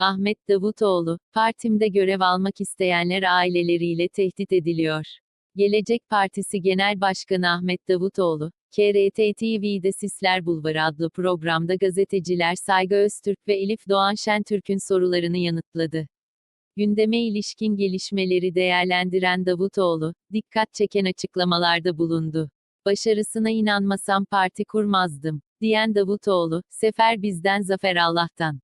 Ahmet Davutoğlu, partimde görev almak isteyenler aileleriyle tehdit ediliyor. Gelecek Partisi Genel Başkanı Ahmet Davutoğlu, KRT TV'de Sisler Bulvarı adlı programda gazeteciler Saygı Öztürk ve Elif Doğan Şentürk'ün sorularını yanıtladı. Gündeme ilişkin gelişmeleri değerlendiren Davutoğlu, dikkat çeken açıklamalarda bulundu. Başarısına inanmasam parti kurmazdım, diyen Davutoğlu, sefer bizden zafer Allah'tan.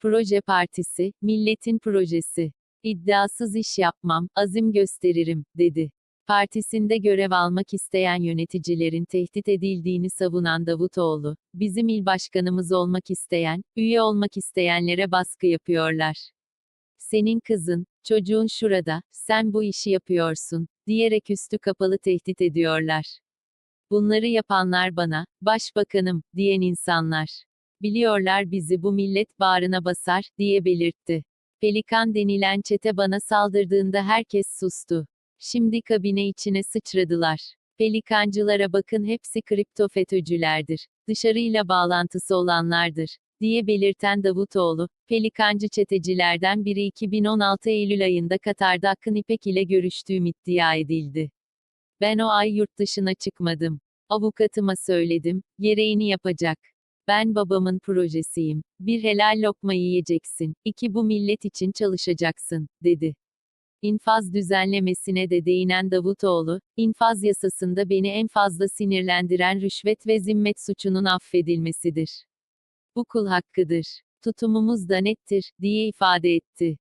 Proje Partisi, milletin projesi. İddiasız iş yapmam, azim gösteririm, dedi. Partisinde görev almak isteyen yöneticilerin tehdit edildiğini savunan Davutoğlu, bizim il başkanımız olmak isteyen, üye olmak isteyenlere baskı yapıyorlar. Senin kızın, çocuğun şurada, sen bu işi yapıyorsun, diyerek üstü kapalı tehdit ediyorlar. Bunları yapanlar bana, başbakanım, diyen insanlar. Biliyorlar bizi bu millet bağrına basar, diye belirtti. Pelikan denilen çete bana saldırdığında herkes sustu. Şimdi kabine içine sıçradılar. Pelikancılara bakın hepsi kripto FETÖ'cülerdir. Dışarıyla bağlantısı olanlardır diye belirten Davutoğlu, Pelikancı çetecilerden biri 2016 Eylül ayında Katar'da Akın İpek ile görüştüğüm iddia edildi. Ben o ay yurt dışına çıkmadım. Avukatıma söyledim, gereğini yapacak. Ben babamın projesiyim. Bir helal lokma yiyeceksin. İki bu millet için çalışacaksın, dedi. İnfaz düzenlemesine de değinen Davutoğlu, infaz yasasında beni en fazla sinirlendiren rüşvet ve zimmet suçunun affedilmesidir. Bu kul hakkıdır. Tutumumuz da nettir, diye ifade etti.